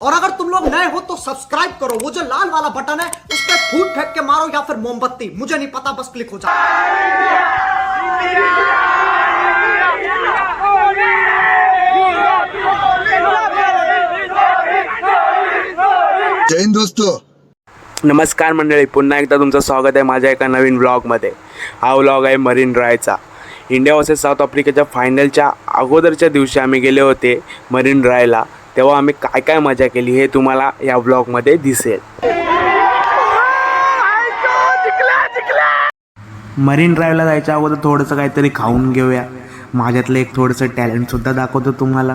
और अगर तुम लोग नए हो तो सब्सक्राइब करो। वो जो लाल वाला बटन है उस पर फूट फेंक के मारो या फिर मोमबत्ती। मुझे नहीं पता बस क्लिक हो जाए जय हिंद दोस्तों। नमस्कार मंडळी पुन्हा एकदा तुमचं स्वागत आहे माझ्या एका नवीन व्लॉगमध्ये हा व्लॉग आहे मरीन ड्रायचा इंडिया वर्सेस साऊथ आफ्रिकेच्या फायनलच्या अगोदरच्या दिवशी आम्ही गेले होते मरीन ड्रायला तेव्हा आम्ही काय काय मजा केली हे तुम्हाला या ब्लॉगमध्ये दिसेल. मरीन ड्राईव्हला जायच्या अगोदर थोडंसं काहीतरी खाऊन घेऊया. माझ्यातलं एक थोडंसं टॅलेंटसुद्धा दाखवतो तुम्हाला.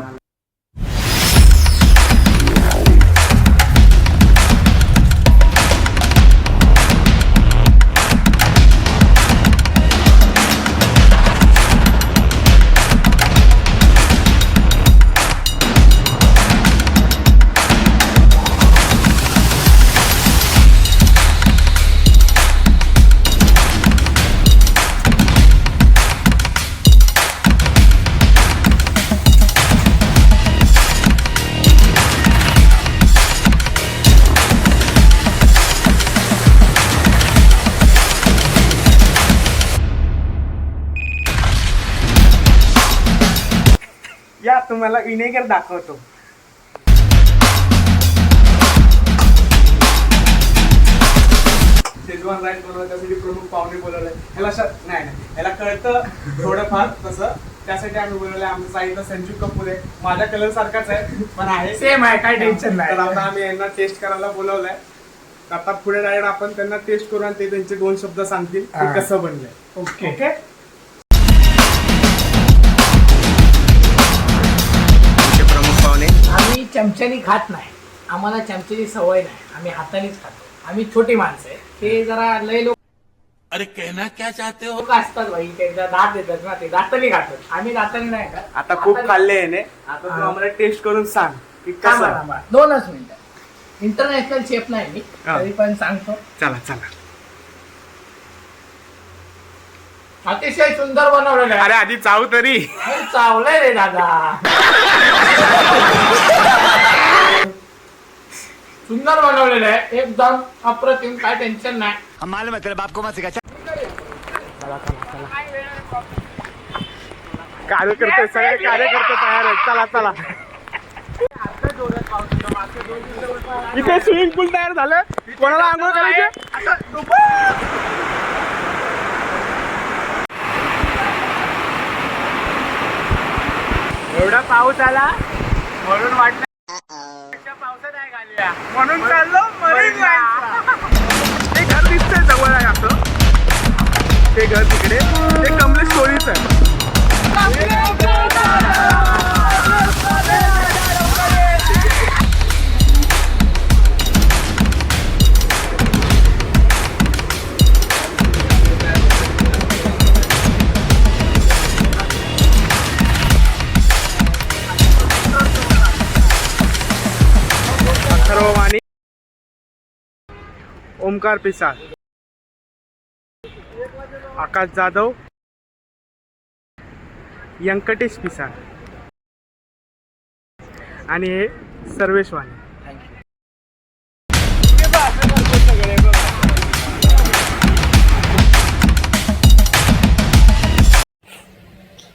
या तुम्हाला विनेगर दाखवतो. शेजवान राईस बनवला त्यासाठी प्रमुख पाहुणे बोलवले. ह्याला श- नाही नाही. ह्याला कळतं थोडंफार तसं. त्यासाठी आम्ही बोलवलं आमचं साईडला संजीव कपूर आहे माझ्या कलर सारखाच आहे पण आहे. सेम आहे काय टेन्शन नाही. तर आता आम्ही यांना टेस्ट करायला बोलवलंय. आता पुढे डायरेक्ट आपण त्यांना टेस्ट करू आणि ते त्यांचे दोन शब्द सांगतील. हा. कसं बनलंय. ओके चमच्यानी खात नाही. आम्हाला चमच्याची सवय नाही. आम्ही हातानेच खातो. आम्ही छोटी माणसं आहे. ते जरा लय लोक अरे कहना क्या चाहते हो? लोक असतात भाई. त्यांचा दात देतात ना. ते दाताने खातात. आम्ही दाताने नाही खात. आता खूप हाताने- खाल्ले याने. आता तू हा. आम्हाला टेस्ट करून सांग की थांबा, कसं थांबा. दोनच मिनिटं. इंटरनॅशनल शेफ नाही मी. हा. तरी पण सांगतो. चला चला. अतिशय सुंदर बनवलेलं अरे आहे आधी चाव तरी. अरे, चावलंय रे दादा. सुंदर बनवलेलं आहे. एकदम अप्रतिम काय टेन्शन नाही. हम मालूम है तेरे बाप को मत सिखा। कार्यकर्ते सगळे कार्यकर्ते तयार आहेत. चला चला. इथे स्विमिंग पूल तयार झालं. कोणाला आंघोळ करायची? एवढा पाऊस आला म्हणून वाटलं घालूया म्हणून चाललो मरीन. ते घर दिसतंय जवळ आहे असं ते घर तिकडे. ते कमलेश स्टोरीच आहे. ओमकार पिसाळ. आकाश जाधव. व्यंकटेश पिसाळ. आणि हे सर्वेश वाणी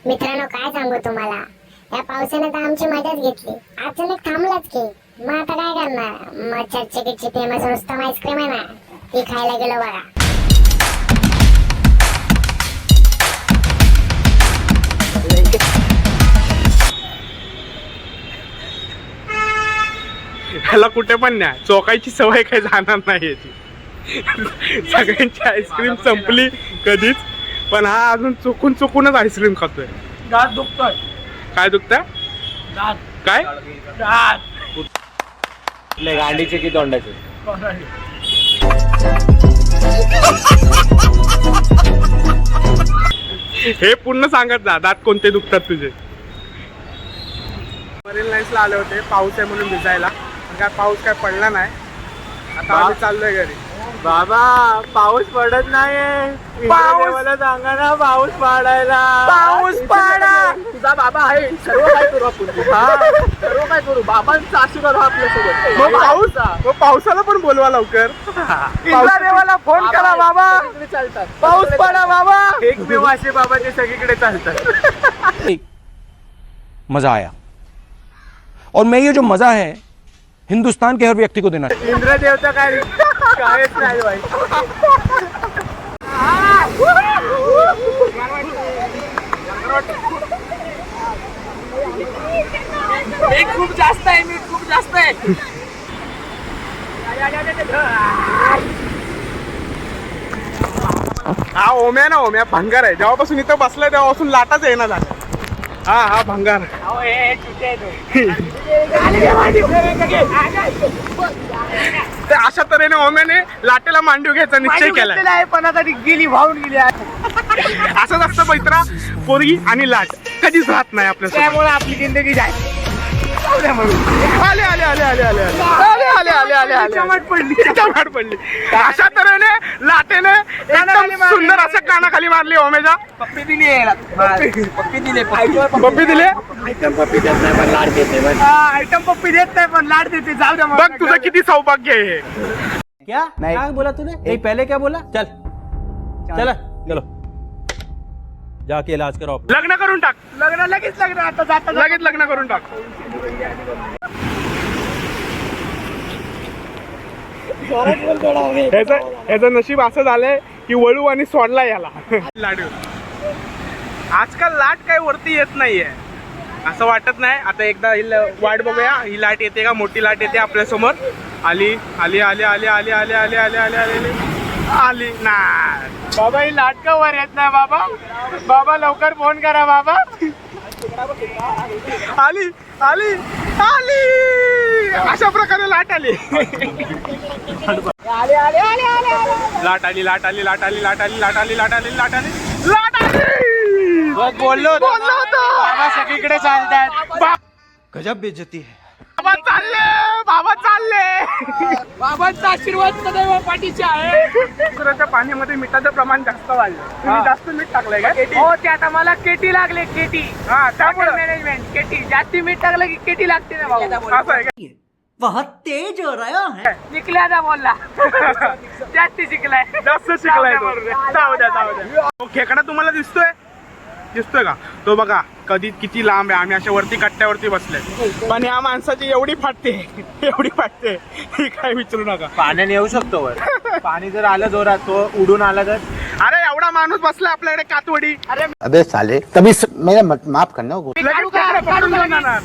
मित्रांनो काय सांगू तुम्हाला? या पावसाने तर आमची मजाच घेतली. अचानक थांबलाच की. मग आता काय करणार? मग चर्चेकीची फेमस रुस्तम आईस्क्रीम आहे ना ती खायला गेलो बघा. ह्याला कुठे पण न्या. चोकायची सवय काही जाणार नाही याची. सगळ्यांची आईस्क्रीम संपली कधीच. पण हा अजून चुकून चुकूनच आईस्क्रीम खातोय. दात दुखतोय. काय दुखतं दात. काय? दात. गांडीचे की तोंडाचे? हे पूर्ण सांगत जा दात कोणते दुखतात तुझे? मरीन लाईन्सला आले होते पाऊस आहे म्हणून भिजायला. पण काय पाऊस काय पडला नाही. आता आम्ही चाललोय घरी. बाबा पाऊस पडत नाही पाऊस- सांगा ना पाऊस पाडायला. पाऊस पाडा. तुझा बाबा आहे. सर्व काय करू आपण सर्व काय करू? बाबांचा आशीर्वाद हा आपल्यासोबत. मग पाऊस पावसाला पण बोलवा लवकर. इंद्रादेवाला फोन करा बाबा. चालतात. पाऊस पडा बाबा. एकमेव असे बाबा ते सगळीकडे चालतात. मज़ा आया. और मैं ये जो मज़ा है हिंदुस्तान के हर व्यक्ति को देना इंद्रदेव तर काय कायच नाही मीठ खूप जास्त आहे मीठ खूप जास्त आहे. हा ओम्या ना ओम्या भंगार आहे. जेव्हापासून इथं बसलाय तेव्हापासून लाटाच येणार झाला हा हा भंगार ते अशा तऱ्हेने ओम्याने लाटेला मांडू घ्यायचा निश्चय केलाय. आहे पण आता ती गेली वाहून गेली आहे. असंच असतं पैत्रा पोरगी आणि लाट. कधीच राहत नाही आपल्या त्यामुळे आपली जिंदगी जाय आले आले आले आले आले आले. आले आले आले आले आले. चमट पडली. चमट पडली. अशा तऱ्हेने लाटेने एकदम सुंदर असं कानाखाली मारली ओमेजा. पप्पी दिली. पप्पी दिले पप्पी. दिले आयटम पप्पी देत नाही पण लाड देते आयटम पप्पी देत नाही पण लाड देते. जाऊ द्या बघ तुझं किती सौभाग्य आहे. क्या? क्या बोला तूने? नहीं पहले क्या बोला? चल. चल चलो. जाके इलाज कराओ लग्न करून टाक लग्न लगेच लग्न आता जाता लगेच लग्न करून टाक ह्याचं ह्याचं नशीब असं झालंय की वळू आणि सोडला याला लाडू आजकाल लाट काय वरती येत नाहीये असं वाटत नाही आता एकदा ही ल- वाट बघूया ही लाट येते का मोठी लाट येते आपल्यासमोर आली आली आली आली आली आली आली आली आली आली आली आली नाही बाबा ही लाट का वर येत नाही बाबा. बाबा लवकर फोन करा बाबा. आली आली आली. अशा प्रकारे लाट आली. लाट आली लाट आली लाट आली लाट आली लाट आली लाट आली लाट आली. लाट आली! बोललो बोललो सगळीकडे चालतात गजब बेइज्जती है बाबा चालले! बाबा चालले. बाबांचा आशीर्वाद सदैव पाठीचे आहे. समुद्राच्या पाण्यामध्ये मिठाचं प्रमाण जास्त वाढलं. तुम्ही जास्त मीठ टाकलंय का हो ते आता मला केटी लागले केटी. हा त्यामुळे. Management KT. जास्ती मीठ टाकलं की केटी लागते ना भाऊ असं आहे का? बहुत तेज हो. रहा है ना बोलला. जास्ती शिकलाय. जास्त शिकलाय तो. जाऊ द्या जाऊ द्या. तो खेकडा तुम्हाला दिसतोय? दिसतोय का? तो बघा कधी किती लांब आहे. आम्ही अशा वरती कट्ट्यावरती बसले पण या माणसाची एवढी फाटते एवढी फाटते ही काय विचारू नका. पाण्याने येऊ शकतो वर. पाणी जर आलं जोरात तो उडून आला तर? अरे एवढा माणूस बसला आपल्याकडे कातवडी. अबे साले तभी स... मेरा मत- माफ पकडून जाणार.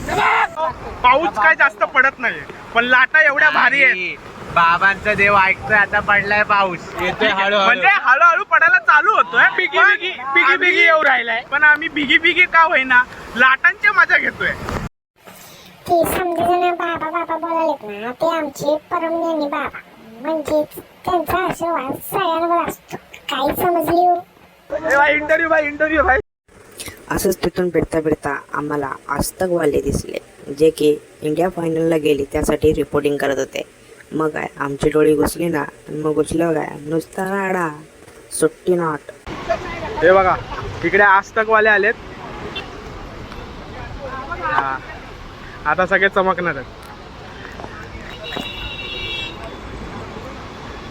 पाऊस काय जास्त पडत नाही पण लाटा एवढ्या भारी आहेत. बाबांचा देव ऐकतोय आता पडलाय पाऊस. येतोय म्हणजे हळूहळू पडायला चालू होतोय बिगी बिगी बिगी बिगी येऊ राहिलाय. पण आम्ही बिगी बिगी का होईना लाटांची मजा घेतोय. ते बाबा बाबा बोलालेत ना ते आमचे परमज्ञानी बाबा. म्हणजेच त्यांचा आशीर्वाद सगळ्यांवर असतो. काही समजली हो. इंटरव्ह्यू इंटरव्ह्यू असंच तिथून फिरता फिरता आम्हाला आस्तकवाले दिसले. जे की इंडिया फायनलला गेली त्यासाठी रिपोर्टिंग करत होते. मग काय आमची डोळी घुसली ना आणि मग घुसलं काय? नुसता राडा सुट्टी नॉट हे बघा इकडे आस्तकवाले आलेत. हा. आता सगळे चमकणार आहेत.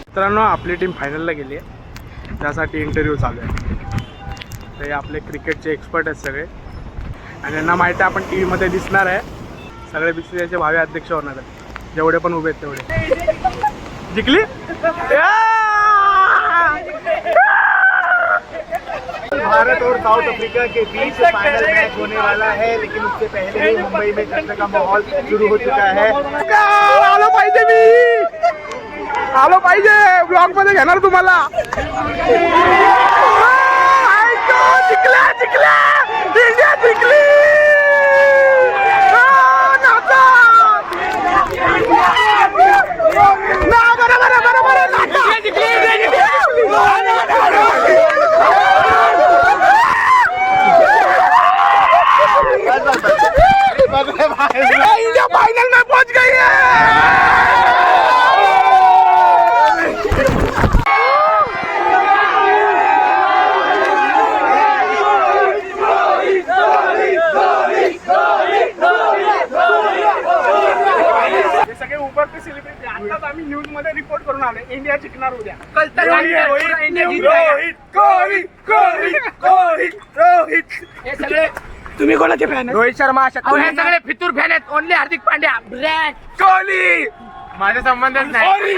मित्रांनो आपली टीम फायनलला गेली आहे. त्यासाठी इंटरव्ह्यू चालू आहे. ते आपले क्रिकेटचे एक्सपर्ट आहेत सगळे. आणि यांना माहिती आहे आपण टी व्हीमध्ये दिसणार आहे. सगळे बी सी भावी अध्यक्ष होणार आहेत. जेवढे पण उभे आहेत तेवढे. जिंकली? भारत और साउथ अफ्रीका के बीच फाइनल मैच होने वाला है लेकिन उससे पहले ही मुंबई में चर्चा का माहौल शुरू हो चुका है। आलो पाहिजे मी! आलो पाहिजे! ब्लॉगमध्ये घेणार तुम्हाला! जिंकला जिंकला जिंकल्या इंडिया जिंकली आ, नाचा. ना, बरोबर आहे, बरोबर आहे, नाचा. इंडिया फाइनल में पहुंच गई है मोठे सेलिब्रिटी आताच आम्ही न्यूजमध्ये इंडिया जिंकणार उद्या. हे सगळे तुम्ही कोणाचे फॅन रोहित शर्मा हे सगळे फितूर फॅन आहेत. ओनली हार्दिक पांड्या. ब्रॅक कोहली! माझा संबंधच नाही.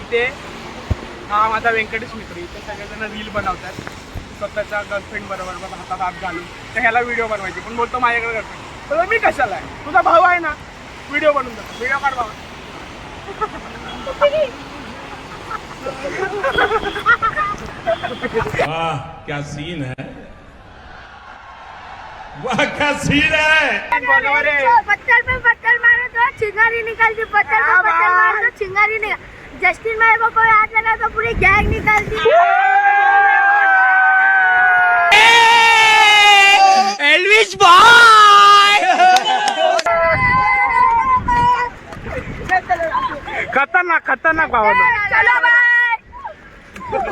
इथे हा माझा व्यंकटेश मित्र इथे सगळेजण रील बनवतात. स्वतःच्या गर्लफ्रेंड बरोबर बघ हातात हात घालून. तर ह्याला व्हिडिओ बनवायची. पण बोलतो माझ्याकडे गर्लफ्रेंड तर मी कशाला आहे? तुझा भाऊ आहे ना? व्हिडिओ बनवून देतो व्हिडिओ काढ बाबा वाह क्या सीन है? वाह क्या सीन है? पत्थर पे पत्थर मारो तो चिंगारी निकलती पत्थर पे पत्थर मारो तो चिंगारी निकल. जस्टिन भाई को कोई हाथ लगा तो पूरी गैंग निकलती एल्विश बॉय खतरनाक खतरनाक भावा चलो बाय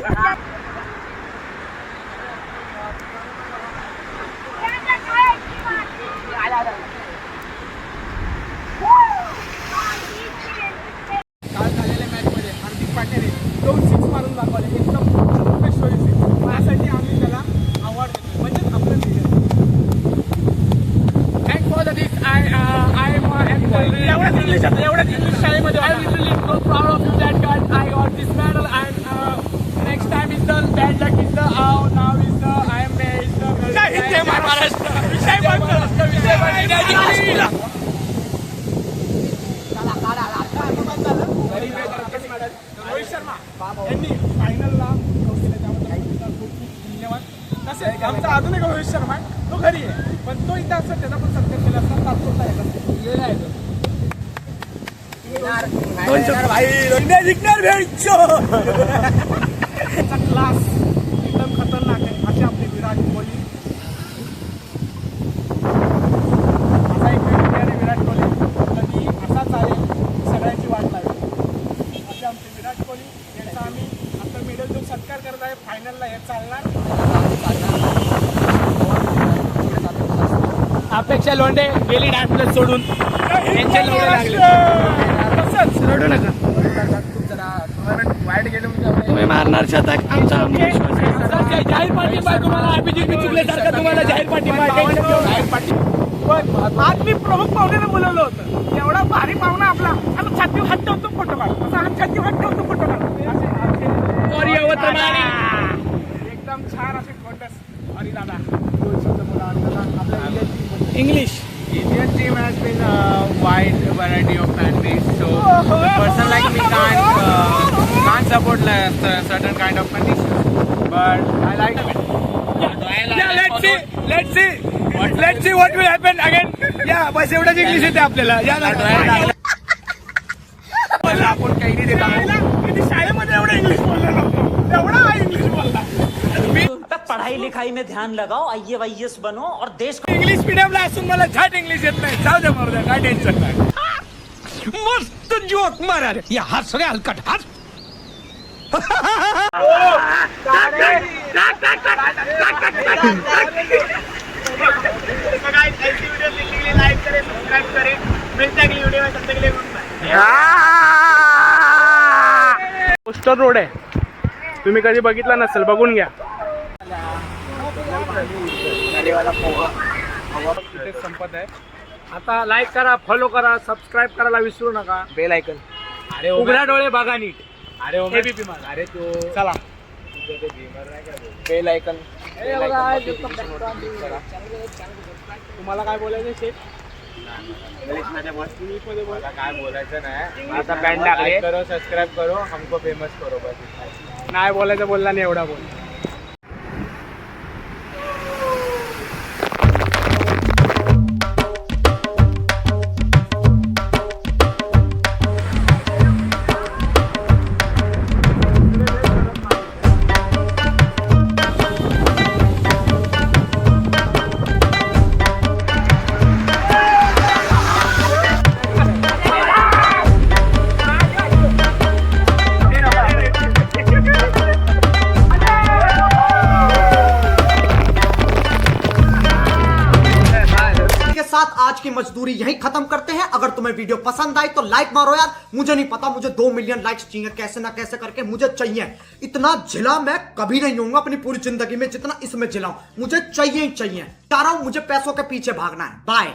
काल झालेल्या मॅचमध्ये हार्दिक पांड्याने दोन सिक्स मारून दाखवले एकदम प्रोफेशनल सिक्स त्यासाठी आम्ही त्याला अवॉर्ड देतो म्हणजे आपलं thank for the this I I English एवढ्याच इंग्लिश शाळेमध्ये I literally so proud of you that got I got this medal and next time is the bad luck is the आव नाव is the I am is the जय हिंद जय महाराष्ट्र. विजय महाराष्ट्र विजय महाराष्ट्र रोहित शर्मा यांनी फायनलला धन्यवाद. तसेच आमचा अजून एक रोहित शर्मा तो घरी आहे. पण तो इथं असं त्याचा पण सत्कार केला असता. तात्पुरता आहे. का? क्लास एकदम खतरनाक आहे. असे आपले विराट कोहली. असा एक player आहे विराट कोहली. कधी असा चालेल सगळ्यांची वाट लागेल. असे आमचे विराट कोहली. यांचा आम्ही आता मेडल देऊन सत्कार करत आहे फायनलला हे चालणार. अपेक्षा लोंढे गेली डान्स प्लस सोडून त्यांचे लोंढे लागले. रडू नका वाईट गेले तुम्ही मारणार शतक आमचा जाहीर पाठिंबा तुम्हाला अभिजित चुकल्यासारखं तुम्हाला जाहीर पाठिंबा. जाहीर आज मी प्रमुख पाहुण्याला बोलवलं होतं. एवढा भारी पाहुणा आपला. आता छाती हात ठेवतो फोटो काढ असा हात छाती हात ठेवतो फोटो काढ एकदम छान असे फोटोस अरे दादा. आपल्या English Indian team has been a wide variety can't uh, can't support like, cer- certain kind of conditions. But I like it. Yeah, let's see, let's see, let's see what will happen again. Yeah, बस एवढंच English येते आपल्याला. या ना. मला आपण काही नाही देत. शाळेमध्ये एवढं इंग्लिश बोललो नव्हतो एवढा हा इंग्लिश बोलला. मी पढ़ाई लिखाई में ध्यान लगाओ आई एस बनो और देश को इंग्लिश मिडियमला असून मला झट इंग्लिश येत नाही. जाऊ दे मरू द्या काय टेन्शन नाही. मस्त जोक मारा रे. या हात सगळे हलकट हात. पोस्टर रोड आहे. तुम्ही कधी बघितला नसेल बघून घ्या. संपत आहे. आता लाईक करा फॉलो करा सबस्क्राईब करायला विसरू नका. Bell icon. अरे उघडा डोळे बघा नीट. अरे ABP मागा. अरे तू चला. बेल आयकन बघा, तुम्हाला काय बोलायचं शेठ? बोला. काय बोलायचं नाही. आता. Like करो सबस्क्राईब करो. हमको फेमस करो बस नाही बोलायचं बोलला नाही एवढा बोल. की यही खत्म करते हैं। अगर तुम्हें वीडियो पसंद आई तो लाइक मारो यार। मुझे नहीं पता, मुझे दो मिलियन लाइक्स चाहिए। कैसे ना कैसे करके मुझे चाहिए। इतना झिला मैं कभी नहीं हूँ अपनी पूरी ज़िंदगी में जितना इसमें जिलाऊं मुझे चाहिए ही चाहिए। चाह रहा हूँ मुझे पैसों के पीछे भागना है। बाय